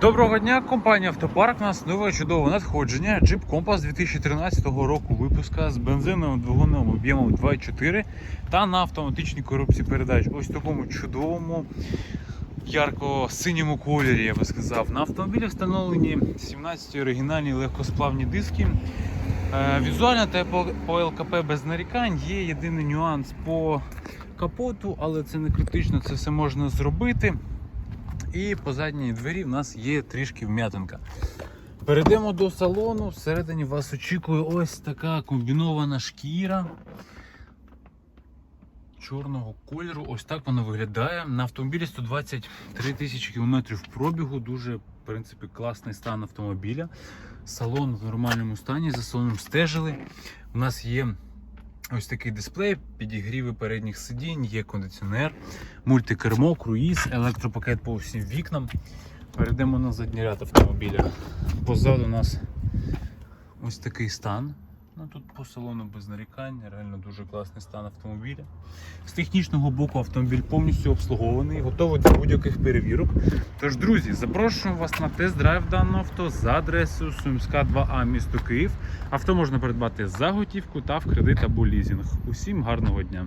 Доброго дня, компанія Автопарк. У нас нове чудове надходження. Jeep Compass 2013 року випуска з бензиновим двигуном об'ємом 2.4 та на автоматичній коробці передач. Ось в такому чудовому ярко-синьому кольорі, я би сказав. На автомобілі встановлені 17 оригінальні легкосплавні диски. Е, Візуально та по, по ЛКП без нарікань. Є єдиний нюанс по капоту, але це не критично, це все можна зробити. І по задній двері в нас є трішки вм'ятинка. Перейдемо до салону. Всередині вас очікує ось така комбінована шкіра чорного кольору. Ось так вона виглядає. На автомобілі 123 тисячі кілометрів пробігу. Дуже, в принципі, класний стан автомобіля. Салон в нормальному стані, за салоном стежили. У нас є ось такий дисплей, підігріви передніх сидінь, є кондиціонер, мультикермо, круїз, електропакет по всім вікнам. Перейдемо на задній ряд автомобіля. Позаду у нас ось такий стан. Ну, тут по салону без нарікань, реально дуже класний стан автомобіля. З технічного боку автомобіль повністю обслугований, готовий до будь-яких перевірок. Тож, друзі, запрошуємо вас на тест-драйв даного авто за адресою Сумська 2А місто Київ. Авто можна придбати за готівку та в кредит або лізинг. Усім гарного дня!